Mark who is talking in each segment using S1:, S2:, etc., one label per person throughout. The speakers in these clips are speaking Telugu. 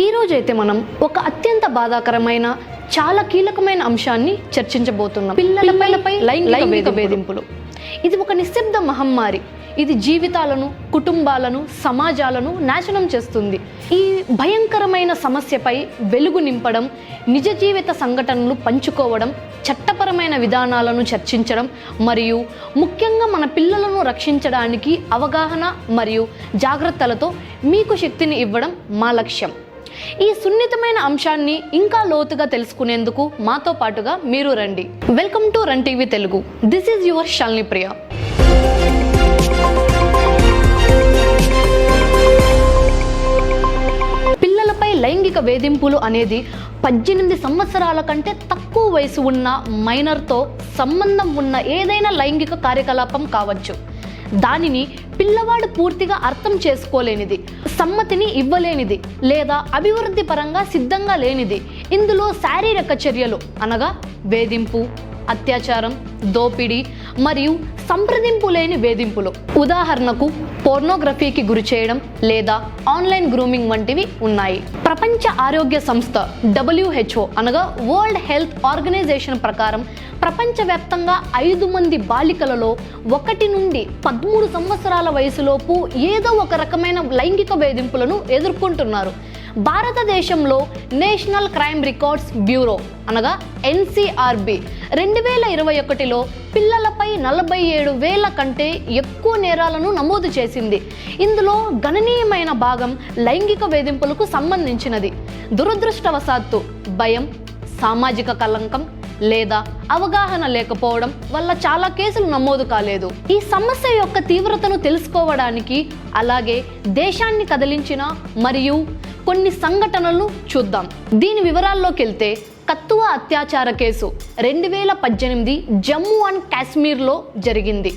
S1: ఈరోజు అయితే మనం ఒక అత్యంత బాధాకరమైన చాలా కీలకమైన అంశాన్ని చర్చించబోతున్నాం. పిల్లలపై లైంగిక వేధింపులు. ఇది ఒక నిశ్శబ్ద మహమ్మారి. ఇది జీవితాలను కుటుంబాలను సమాజాలను నాశనం చేస్తుంది. ఈ భయంకరమైన సమస్యపై వెలుగు నింపడం నిజ జీవిత సంఘటనలు పంచుకోవడం చట్టపరమైన విధానాలను చర్చించడం మరియు ముఖ్యంగా మన పిల్లలను రక్షించడానికి అవగాహన మరియు జాగ్రత్తలతో మీకు శక్తిని ఇవ్వడం మా లక్ష్యం. ఈ సున్నితమైన అంశాన్ని ఇంకా లోతుగా తెలుసుకునేందుకు మాతో పాటుగా మీరు రండి. Welcome to run TV Telugu this is your Shalini Priya పిల్లలపై లైంగిక వేధింపులు అనేది పద్దెనిమిది సంవత్సరాల కంటే తక్కువ వయసు ఉన్న మైనర్తో సంబంధం ఉన్న ఏదైనా లైంగిక కార్యకలాపం కావచ్చు. దానిని పిల్లవాడు పూర్తిగా అర్థం చేసుకోలేనిది సమ్మతిని ఇవ్వలేనిది లేదా అభివృద్ధి పరంగా సిద్ధంగా లేనిది. ఇందులో శారీరక చర్యలు అనగా వేధింపు అత్యాచారం దోపిడీ మరియు సంప్రదింపు లేని వేధింపులు. ఉదాహరణకు పోర్నోగ్రఫీకి గురి చేయడం లేదా ఆన్లైన్ గ్రూమింగ్ వంటివి ఉన్నాయి. ప్రపంచ ఆరోగ్య సంస్థ డబ్ల్యూహెచ్ఓ అనగా వరల్డ్ హెల్త్ ఆర్గనైజేషన్ ప్రకారం ప్రపంచవ్యాప్తంగా ఐదు మంది బాలికలలో ఒకటి నుండి పదమూడు సంవత్సరాల వయసులోపు ఏదో ఒక రకమైన లైంగిక వేధింపులను ఎదుర్కొంటున్నారు. భారతదేశంలో నేషనల్ క్రైమ్ రికార్డ్స్ బ్యూరో అనగా ఎన్సీఆర్బి రెండు వేల ఇరవై ఒకటిలో పిల్లలపై నలభై ఏడు వేల కంటే ఎక్కువ నేరాలను నమోదు చేసింది. ఇందులో గణనీయమైన భాగం లైంగిక వేధింపులకు సంబంధించినది. దురదృష్టవశాత్తు భయం సామాజిక కలంకం లేదా అవగాహన లేకపోవడం వల్ల చాలా కేసులు నమోదు కాలేదు. ఈ సమస్య యొక్క తీవ్రతను తెలుసుకోవడానికి అలాగే దేశాన్ని కదిలించిన మరియు కొన్ని సంఘటనలు చూద్దాం. దీని వివరాల్లోకి వెళ్తే కత్తువ అత్యాచార కేసు రెండు వేల పద్దెనిమిది జమ్మూ అండ్ కాశ్మీర్లో జరిగింది.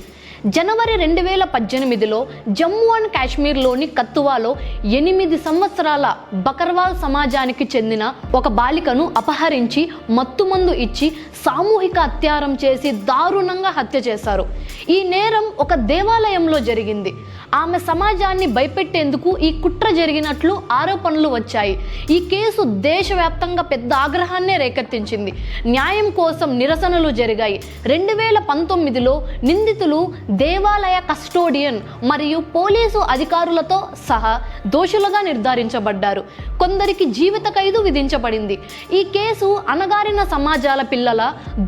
S1: జనవరి రెండు వేల పద్దెనిమిదిలో జమ్మూ అండ్ కాశ్మీర్లోని కత్తువాలో ఎనిమిది సంవత్సరాల బకర్వాల్ సమాజానికి చెందిన ఒక బాలికను అపహరించి మత్తుమందు ఇచ్చి సామూహిక అత్యారం చేసి దారుణంగా హత్య చేశారు. ఈ నేరం ఒక దేవాలయంలో జరిగింది. ఆమె సమాజాన్ని భయపెట్టేందుకు ఈ కుట్ర జరిగినట్లు ఆరోపణలు వచ్చాయి. ఈ కేసు దేశవ్యాప్తంగా పెద్ద ఆగ్రహాన్నే రేకెత్తించింది. న్యాయం కోసం నిరసనలు జరిగాయి. రెండు వేల పంతొమ్మిదిలో నిందితులు దేవాలయ కస్టోడియన్ మరియు పోలీసు అధికారులతో సహా దోషులుగా నిర్ధారించబడ్డారు. కొందరికి జీవిత ఖైదు విధించబడింది. ఈ కేసు అణగారిన సమాజాల పిల్లల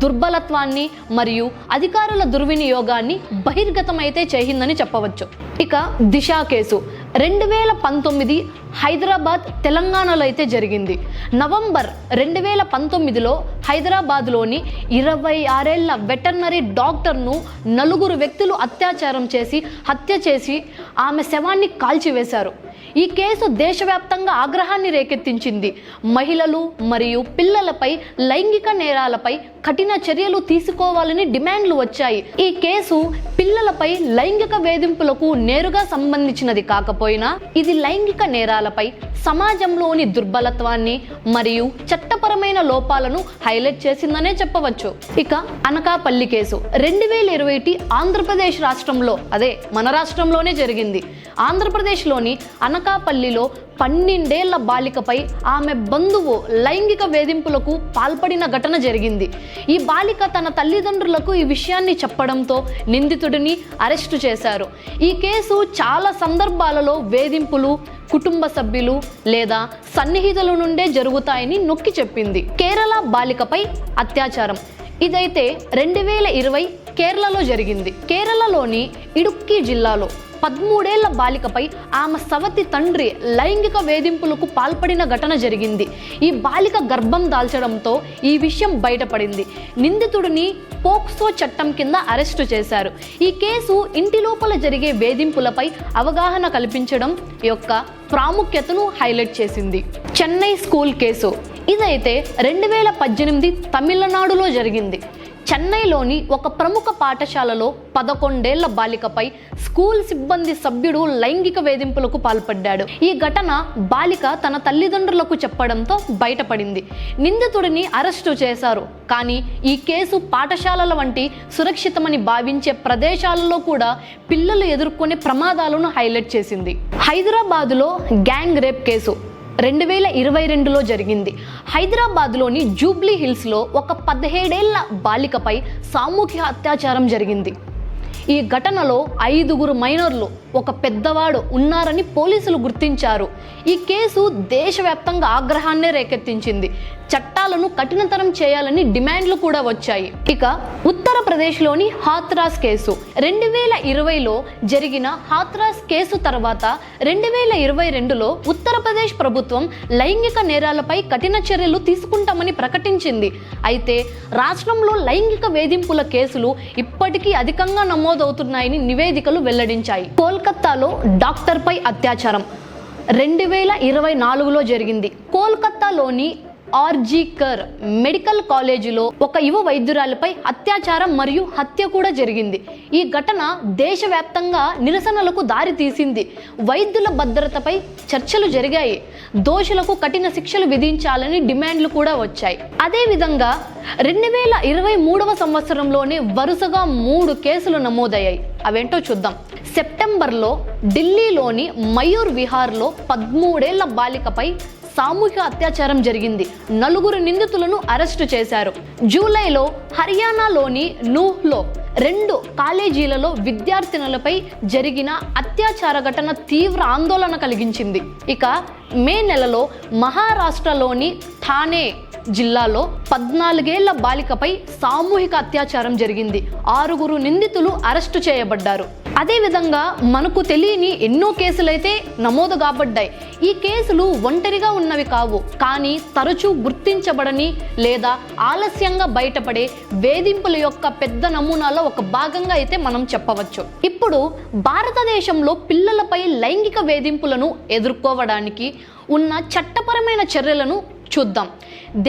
S1: దుర్బలత్వాన్ని మరియు అధికారుల దుర్వినియోగాన్ని బహిర్గతమైతే చేయిందని చెప్పవచ్చు. ఇక దిశ కేసు. రెండు వేల పంతొమ్మిది హైదరాబాద్ తెలంగాణలో అయితే జరిగింది. నవంబర్ రెండు వేల పంతొమ్మిదిలో హైదరాబాద్లోని ఇరవై ఆరేళ్ళ వెటర్నరీ డాక్టర్ను నలుగురు వ్యక్తులు అత్యాచారం చేసి హత్య చేసి ఆమె శవాన్ని కాల్చివేశారు. ఈ కేసు దేశవ్యాప్తంగా ఆగ్రహాన్ని రేకెత్తించింది. మహిళలు మరియు పిల్లలపై లైంగిక నేరాలపై కఠిన చర్యలు తీసుకోవాలని డిమాండ్లు వచ్చాయి. ఈ కేసు పిల్లలపై లైంగిక వేధింపులకు నేరుగా సంబంధించినది కాకపోయినా ఇది లైంగిక నేరాలపై సమాజంలోని దుర్బలత్వాన్ని మరియు చట్టపరమైన లోపాలను హైలైట్ చేసిందనే చెప్పవచ్చు. ఇక అనకాపల్లి కేసు. రెండు వేల ఇరవై ఆంధ్రప్రదేశ్ రాష్ట్రంలో అదే మన రాష్ట్రంలోనే జరిగింది. ఆంధ్రప్రదేశ్లోని అనకాపల్లిలో పన్నెండేళ్ళ బాలికపై ఆమె బంధువు లైంగిక వేధింపులకు పాల్పడిన ఘటన జరిగింది. ఈ బాలిక తన తల్లిదండ్రులకు ఈ విషయాన్ని చెప్పడంతో నిందితుడిని అరెస్టు చేశారు. ఈ కేసు చాలా సందర్భాలలో వేధింపులు కుటుంబ సభ్యులు లేదా సన్నిహితుల నుండే జరుగుతాయని నొక్కి చెప్పింది. కేరళ బాలికపై అత్యాచారం. ఇదైతే రెండు వేల ఇరవై కేరళలో జరిగింది. కేరళలోని ఇడుక్కి జిల్లాలో పదమూడేళ్ళ బాలికపై ఆమె సవతి తండ్రి లైంగిక వేధింపులకు పాల్పడిన ఘటన జరిగింది. ఈ బాలిక గర్భం దాల్చడంతో ఈ విషయం బయటపడింది. నిందితుడిని పోక్సో చట్టం కింద అరెస్టు చేశారు. ఈ కేసు ఇంటి లోపల జరిగే వేధింపులపై అవగాహన కల్పించడం యొక్క ప్రాముఖ్యతను హైలైట్ చేసింది. Chennai school case. ఇదైతే రెండు వేల పద్దెనిమిది తమిళనాడులో జరిగింది. చెన్నైలోని ఒక ప్రముఖ పాఠశాలలో పదకొండేళ్ళ బాలికపై స్కూల్ సిబ్బంది సభ్యుడు లైంగిక వేధింపులకు పాల్పడ్డాడు. ఈ ఘటన బాలిక తన తల్లిదండ్రులకు చెప్పడంతో బయటపడింది. నిందితుడిని అరెస్టు చేశారు. కానీ ఈ కేసు పాఠశాలల వంటి సురక్షితమని భావించే ప్రదేశాలలో కూడా పిల్లలు ఎదుర్కొనే ప్రమాదాలను హైలైట్ చేసింది. హైదరాబాదులో గ్యాంగ్ రేప్ కేసు. రెండు వేల ఇరవై రెండులో జరిగింది. హైదరాబాద్లోని జూబ్లీ హిల్స్లో ఒక పదిహేడేళ్ళ బాలికపై సామూహిక అత్యాచారం జరిగింది. ఈ ఘటనలో ఐదుగురు మైనర్లు ఒక పెద్దవాడు ఉన్నారని పోలీసులు గుర్తించారు. ఈ కేసు దేశవ్యాప్తంగా ఆగ్రహాన్నే రేకెత్తించింది. చట్టాలను కఠినతరం చేయాలని డిమాండ్లు కూడా వచ్చాయి. ఇక ఉత్తరప్రదేశ్లోని హాత్రాస్ కేసు. రెండు వేల ఇరవైలో జరిగిన హాత్రాస్ కేసు తర్వాత రెండు వేల ఇరవై రెండులో ఉత్తరప్రదేశ్ ప్రభుత్వం లైంగిక నేరాలపై కఠిన చర్యలు తీసుకుంటామని ప్రకటించింది. అయితే రాష్ట్రంలో లైంగిక వేధింపుల కేసులు ఇప్పటికీ అధికంగా నమోదవుతున్నాయని నివేదికలు వెల్లడించాయి. కోల్కత్తాలో డాక్టర్పై అత్యాచారం. రెండు వేల ఇరవై నాలుగులో జరిగింది. కోల్కత్తాలోని ఆర్జీకర్ మెడికల్ కాలేజీలో ఒక యువ వైద్యురాలిపై అత్యాచారం మరియు హత్య కూడా జరిగింది. ఈ ఘటన దేశవ్యాప్తంగా నిరసనలకు దారి తీసింది. వైద్యుల భద్రతపై చర్చలు జరిగాయి. దోషులకు కఠిన శిక్షలు విధించాలని డిమాండ్లు కూడా వచ్చాయి. అదేవిధంగా రెండు వేల ఇరవై మూడవ సంవత్సరంలోనే వరుసగా మూడు కేసులు నమోదయ్యాయి. అవేంటో చూద్దాం. సెప్టెంబర్లో ఢిల్లీలోని మయూర్ విహార్లో పదమూడేళ్ళ బాలికపై సామూహిక అత్యాచారం జరిగింది. నలుగురు నిందితులను అరెస్టు చేశారు. జూలైలో హర్యానాలోని నూహ్లో రెండు కాలేజీలలో విద్యార్థినులపై జరిగిన అత్యాచార ఘటన తీవ్ర ఆందోళన కలిగించింది. ఇక మే నెలలో మహారాష్ట్రలోని థానే జిల్లాలో పద్నాలుగేళ్ళ బాలికపై సామూహిక అత్యాచారం జరిగింది. ఆరుగురు నిందితులు అరెస్టు చేయబడ్డారు. అదేవిధంగా మనకు తెలియని ఎన్నో కేసులైతే నమోదు కాబడ్డాయి. ఈ కేసులు ఒంటరిగా ఉన్నవి కావు. కానీ తరచూ గుర్తించబడని లేదా ఆలస్యంగా బయటపడే వేధింపుల యొక్క పెద్ద నమూనాలో ఒక భాగంగా అయితే మనం చెప్పవచ్చు. ఇప్పుడు భారతదేశంలో పిల్లలపై లైంగిక వేధింపులను ఎదుర్కోవడానికి ఉన్న చట్టపరమైన చర్యలను చూద్దాం.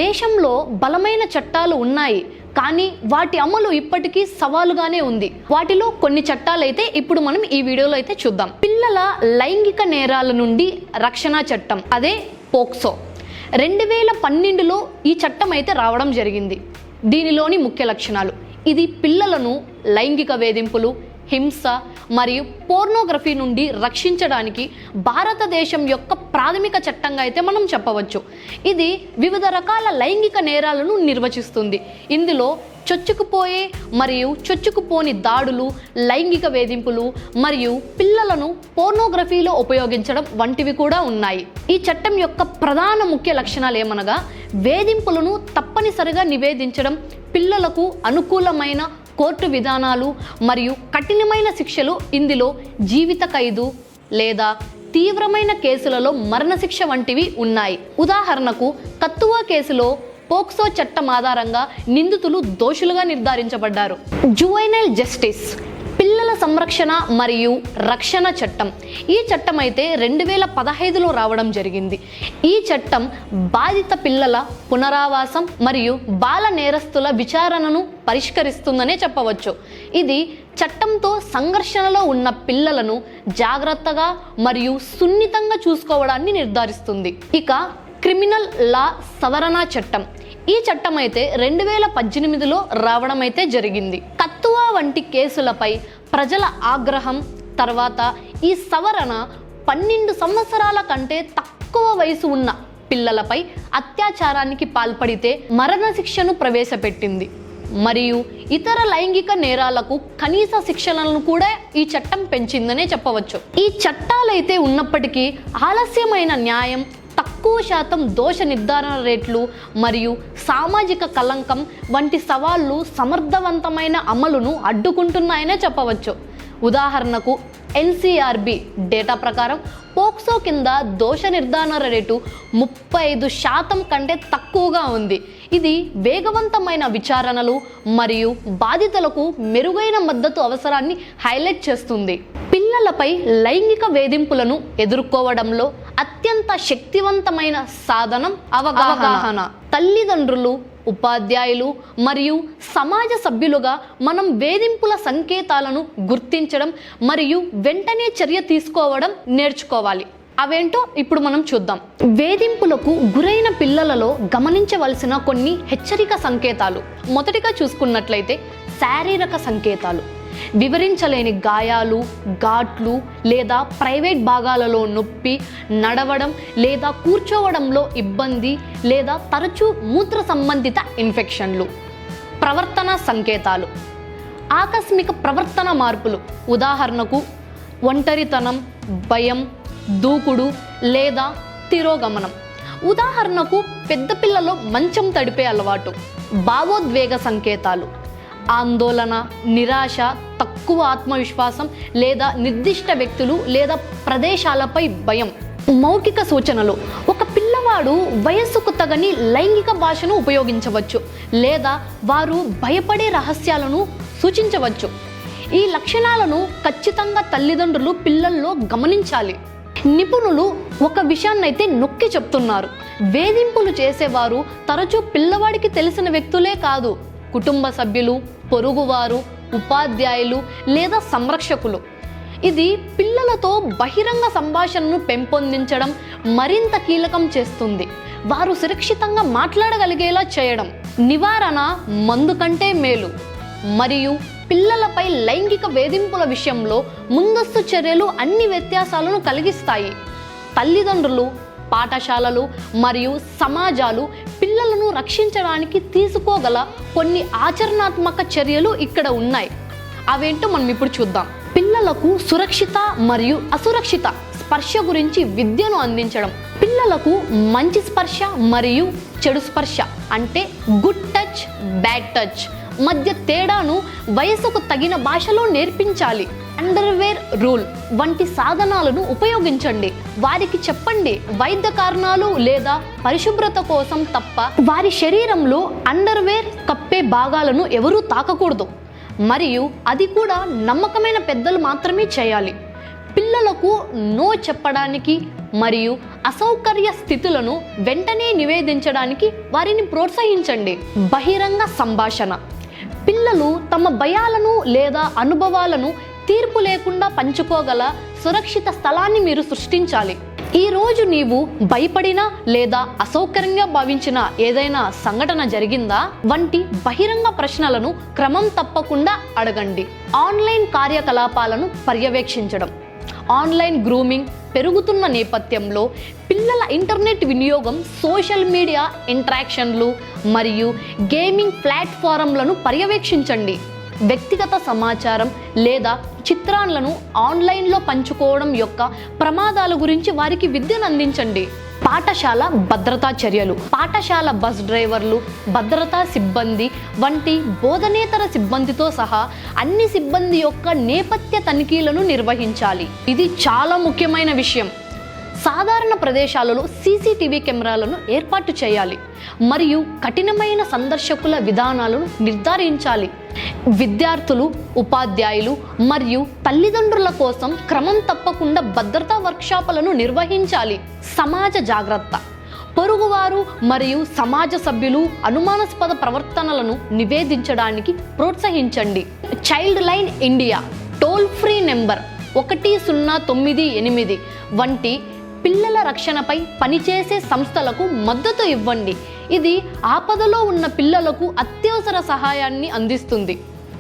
S1: దేశంలో బలమైన చట్టాలు ఉన్నాయి కానీ వాటి అమలు ఇప్పటికీ సవాలుగానే ఉంది. వాటిలో కొన్ని చట్టాలైతే ఇప్పుడు మనం ఈ వీడియోలో అయితే చూద్దాం. పిల్లల లైంగిక నేరాల నుండి రక్షణ చట్టం అదే పోక్సో. రెండు వేల పన్నెండులో ఈ చట్టం అయితే రావడం జరిగింది. దీనిలోని ముఖ్య లక్షణాలు. ఇది పిల్లలను లైంగిక వేధింపులు హింస మరియు పోర్నోగ్రఫీ నుండి రక్షించడానికి భారతదేశం యొక్క ప్రాథమిక చట్టంగా అయితే మనం చెప్పవచ్చు. ఇది వివిధ రకాల లైంగిక నేరాలను నిర్వచిస్తుంది. ఇందులో చొచ్చుకుపోయే మరియు చొచ్చుకుపోని దాడులు లైంగిక వేధింపులు మరియు పిల్లలను పోర్నోగ్రఫీలో ఉపయోగించడం వంటివి కూడా ఉన్నాయి. ఈ చట్టం యొక్క ప్రధాన ముఖ్య లక్షణాలు ఏమనగా వేధింపులను తప్పనిసరిగా నివేదించడం పిల్లలకు అనుకూలమైన కోర్టు విధానాలు మరియు కఠినమైన శిక్షలు ఇందులో జీవిత ఖైదు లేదా తీవ్రమైన కేసులలో మరణశిక్ష వంటివి ఉన్నాయి. ఉదాహరణకు కత్తువా కేసులో పోక్సో చట్టం ఆధారంగా నిందితులు దోషులుగా నిర్ధారించబడ్డారు. జువైనల్ జస్టిస్ పిల్లల సంరక్షణ మరియు రక్షణ చట్టం. ఈ చట్టం అయితే రెండు వేల పదహైదులో రావడం జరిగింది. ఈ చట్టం బాధిత పిల్లల పునరావాసం మరియు బాల నేరస్తుల విచారణను పరిష్కరిస్తుందనే చెప్పవచ్చు. ఇది చట్టంతో సంఘర్షణలో ఉన్న పిల్లలను జాగ్రత్తగా మరియు సున్నితంగా చూసుకోవడాన్ని నిర్ధారిస్తుంది. ఇక క్రిమినల్ లా సవరణ చట్టం. ఈ చట్టం అయితే రెండు వేల పద్దెనిమిదిలో రావడం అయితే జరిగింది. కత్తువా వంటి కేసులపై ప్రజల ఆగ్రహం తర్వాత ఈ సవరణ పన్నెండు సంవత్సరాల కంటే తక్కువ వయసు ఉన్న పిల్లలపై అత్యాచారానికి పాల్పడితే మరణశిక్షను ప్రవేశపెట్టింది. మరియు ఇతర లైంగిక నేరాలకు కనీస శిక్షలను కూడా ఈ చట్టం పెంచిందనే చెప్పవచ్చు. ఈ చట్టాలైతే ఉన్నప్పటికీ ఆలస్యమైన న్యాయం తక్కువ శాతం దోష నిర్ధారణ రేట్లు మరియు సామాజిక కలంకం వంటి సవాళ్ళు సమర్థవంతమైన అమలును అడ్డుకుంటున్నాయనే చెప్పవచ్చు. ఉదాహరణకు ఎన్సీఆర్బి డేటా ప్రకారం పోక్సో కింద దోష నిర్ధారణ రేటు ముప్పై ఐదు శాతం కంటే తక్కువగా ఉంది. ఇది వేగవంతమైన విచారణలు మరియు బాధితులకు మెరుగైన మద్దతు అవసరాన్ని హైలైట్ చేస్తుంది. పిల్లలపై లైంగిక వేధింపులను ఎదుర్కోవడంలో అత్యంత శక్తివంతమైన సాధనం అవగాహన. తల్లిదండ్రులు ఉపాధ్యాయులు మరియు సమాజ సభ్యులుగా మనం వేధింపుల సంకేతాలను గుర్తించడం మరియు వెంటనే చర్య తీసుకోవడం నేర్చుకోవాలి. అవేంటో ఇప్పుడు మనం చూద్దాం. వేధింపులకు గురైన పిల్లలలో గమనించవలసిన కొన్ని హెచ్చరిక సంకేతాలు. మొదటిగా చూసుకున్నట్లయితే శారీరక సంకేతాలు. వివరించలేని గాయాలు ఘాట్లు లేదా ప్రైవేట్ భాగాలలో నొప్పి నడవడం లేదా కూర్చోవడంలో ఇబ్బంది లేదా తరచూ మూత్ర సంబంధిత ఇన్ఫెక్షన్లు. ప్రవర్తన సంకేతాలు. ఆకస్మిక ప్రవర్తన మార్పులు. ఉదాహరణకు ఒంటరితనం భయం దూకుడు లేదా తిరోగమనం. ఉదాహరణకు పెద్ద పిల్లలో మంచం తడిపే అలవాటు. భావోద్వేగ సంకేతాలు. ఆందోళన నిరాశ తక్కువ ఆత్మవిశ్వాసం లేదా నిర్దిష్ట వ్యక్తులు లేదా ప్రదేశాలపై భయం. మౌఖిక సూచనలు. ఒక పిల్లవాడు వయస్సుకు తగని లైంగిక భాషను ఉపయోగించవచ్చు లేదా వారు భయపడే రహస్యాలను సూచించవచ్చు. ఈ లక్షణాలను ఖచ్చితంగా తల్లిదండ్రులు పిల్లల్లో గమనించాలి. నిపుణులు ఒక విషయాన్నైతే నొక్కి చెప్తున్నారు. వేధింపులు చేసేవారు తరచూ పిల్లవాడికి తెలిసిన వ్యక్తులే కాదు. కుటుంబ సభ్యులు పొరుగువారు ఉపాధ్యాయులు లేదా సంరక్షకులు. ఇది పిల్లలతో బహిరంగ సంభాషణను పెంపొందించడం మరింత కీలకం చేస్తుంది. వారు సురక్షితంగా మాట్లాడగలిగేలా చేయడం నివారణ మందు కంటే మేలు. మరియు పిల్లలపై లైంగిక వేధింపుల విషయంలో ముందస్తు చర్యలు అన్ని వ్యత్యాసాలను కలిగిస్తాయి. తల్లిదండ్రులు పాఠశాలలు మరియు సమాజాలు పిల్లలను రక్షించడానికి తీసుకోగల కొన్ని ఆచరణాత్మక చర్యలు ఇక్కడ ఉన్నాయి. అవేంటో మనం ఇప్పుడు చూద్దాం. పిల్లలకు సురక్షిత మరియు అసురక్షిత స్పర్శ గురించి విద్యను అందించడం. పిల్లలకు మంచి స్పర్శ మరియు చెడు స్పర్శ అంటే గుడ్ టచ్ బ్యాడ్ టచ్ మధ్య తేడాను వయసుకు తగిన భాషలో నేర్పించాలి. అండర్వేర్ రూల్ వంటి సాధనాలను ఉపయోగించండి. వారికి చెప్పండి వైద్య కారణాలు లేదా పరిశుభ్రత కోసం తప్ప వారి శరీరంలో అండర్వేర్ కప్పే భాగాలను ఎవరూ తాకకూడదు. మరియు అది కూడా నమ్మకమైన పెద్దలు మాత్రమే చేయాలి. పిల్లలకు నో చెప్పడానికి మరియు అసౌకర్య స్థితులను వెంటనే నివేదించడానికి వారిని ప్రోత్సహించండి. బహిరంగ సంభాషణ. పిల్లలు తమ భయాలను లేదా అనుభవాలను తీర్పు లేకుండా పంచుకోగల సురక్షిత స్థలాన్ని మీరు సృష్టించాలి. ఈ రోజు నీవు భయపడినా లేదా అసౌకర్యంగా భావించిన ఏదైనా సంఘటన జరిగిందా? వంటి బహిరంగ ప్రశ్నలను క్రమం తప్పకుండా అడగండి. ఆన్లైన్ కార్యకలాపాలను పర్యవేక్షించడం. ఆన్లైన్ గ్రూమింగ్ పెరుగుతున్న నేపథ్యంలో పిల్లల ఇంటర్నెట్ వినియోగం సోషల్ మీడియా ఇంట్రాక్షన్లు మరియు గేమింగ్ ప్లాట్ఫారంలను పర్యవేక్షించండి. వ్యక్తిగత సమాచారం లేదా చిత్రాలను ఆన్లైన్లో పంచుకోవడం యొక్క ప్రమాదాల గురించి వారికి విద్యను అందించండి. పాఠశాల భద్రతా చర్యలు. పాఠశాల బస్ డ్రైవర్లు భద్రతా సిబ్బంది వంటి బోధనేతర సిబ్బందితో సహా అన్ని సిబ్బంది యొక్క నేపథ్య తనిఖీలను నిర్వహించాలి. ఇది చాలా ముఖ్యమైన విషయం. సాధారణ ప్రదేశాలలో సీసీటీవీ కెమెరాలను ఏర్పాటు చేయాలి. మరియు కఠినమైన సందర్శకుల విధానాలను నిర్ధారించాలి. విద్యార్థులు ఉపాధ్యాయులు మరియు తల్లిదండ్రుల కోసం క్రమం తప్పకుండా భద్రతా వర్క్షాపులను నిర్వహించాలి. సమాజ జాగ్రత్త. పొరుగువారు మరియు సమాజ సభ్యులు అనుమానాస్పద ప్రవర్తనలను నివేదించడానికి ప్రోత్సహించండి. Childline India toll free number ఒకటి సున్నా తొమ్మిది ఎనిమిది వంటి పిల్లల రక్షణపై పనిచేసే సంస్థలకు మద్దతు ఇవ్వండి. ఇది ఆపదలో ఉన్న పిల్లలకు అత్యవసర సహాయాన్ని అందిస్తుంది.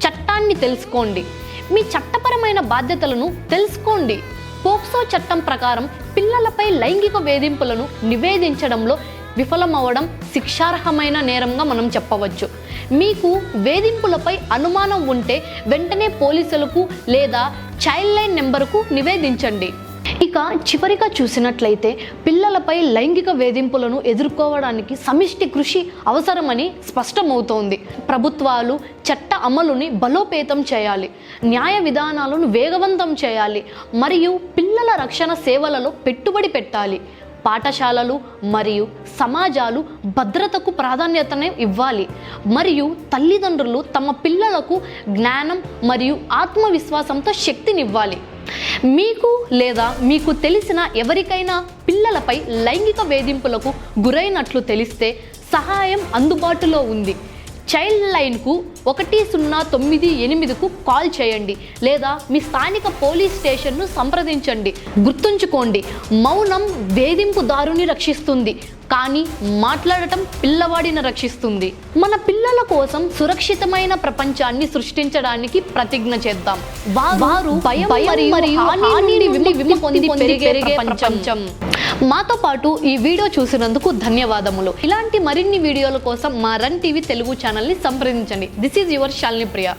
S1: చట్టాన్ని తెలుసుకోండి. మీ చట్టపరమైన బాధ్యతలను తెలుసుకోండి. పోక్సో చట్టం ప్రకారం పిల్లలపై లైంగిక వేధింపులను నివేదించడంలో విఫలమవ్వడం శిక్షార్హమైన నేరంగా మనం చెప్పవచ్చు. మీకు వేధింపులపై అనుమానం ఉంటే వెంటనే పోలీసులకు లేదా చైల్డ్ లైన్ నెంబర్కు నివేదించండి. ఇక చివరిగా చూసినట్లయితే పిల్లలపై లైంగిక వేధింపులను ఎదుర్కోవడానికి సమిష్టి కృషి అవసరమని స్పష్టమవుతోంది. ప్రభుత్వాలు చట్ట అమలుని బలోపేతం చేయాలి. న్యాయ విధానాలను వేగవంతం చేయాలి. మరియు పిల్లల రక్షణ సేవలలో పెట్టుబడి పెట్టాలి. పాఠశాలలు మరియు సమాజాలు భద్రతకు ప్రాధాన్యతనే ఇవ్వాలి. మరియు తల్లిదండ్రులు తమ పిల్లలకు జ్ఞానం మరియు ఆత్మవిశ్వాసంతో శక్తినివ్వాలి. మీకు లేదా మీకు తెలిసిన ఎవరికైనా పిల్లలపై లైంగిక వేధింపులకు గురైనట్లు తెలిస్తే సహాయం అందుబాటులో ఉంది. చైల్డ్ లైన్కు ఒకటి సున్నా తొమ్మిది ఎనిమిదికు కాల్ చేయండి లేదా మీ స్థానిక పోలీస్ స్టేషన్ను సంప్రదించండి. గుర్తుంచుకోండి మౌనం వేధింపుదారుని రక్షిస్తుంది కానీ మాట్లాడటం పిల్లవాడిని రక్షిస్తుంది. మన పిల్లల కోసం సురక్షితమైన ప్రపంచాన్ని సృష్టించడానికి ప్రతిజ్ఞ చేద్దాం. వారు భయం మరియు పెరిగే ప్రపంచం. మాతో పాటు ఈ వీడియో చూసినందుకు ధన్యవాదములు. ఇలాంటి మరిన్ని వీడియోల కోసం మా రన్ టీవీ తెలుగు ఛానల్ని సంప్రదించండి. This is your Shalini Priya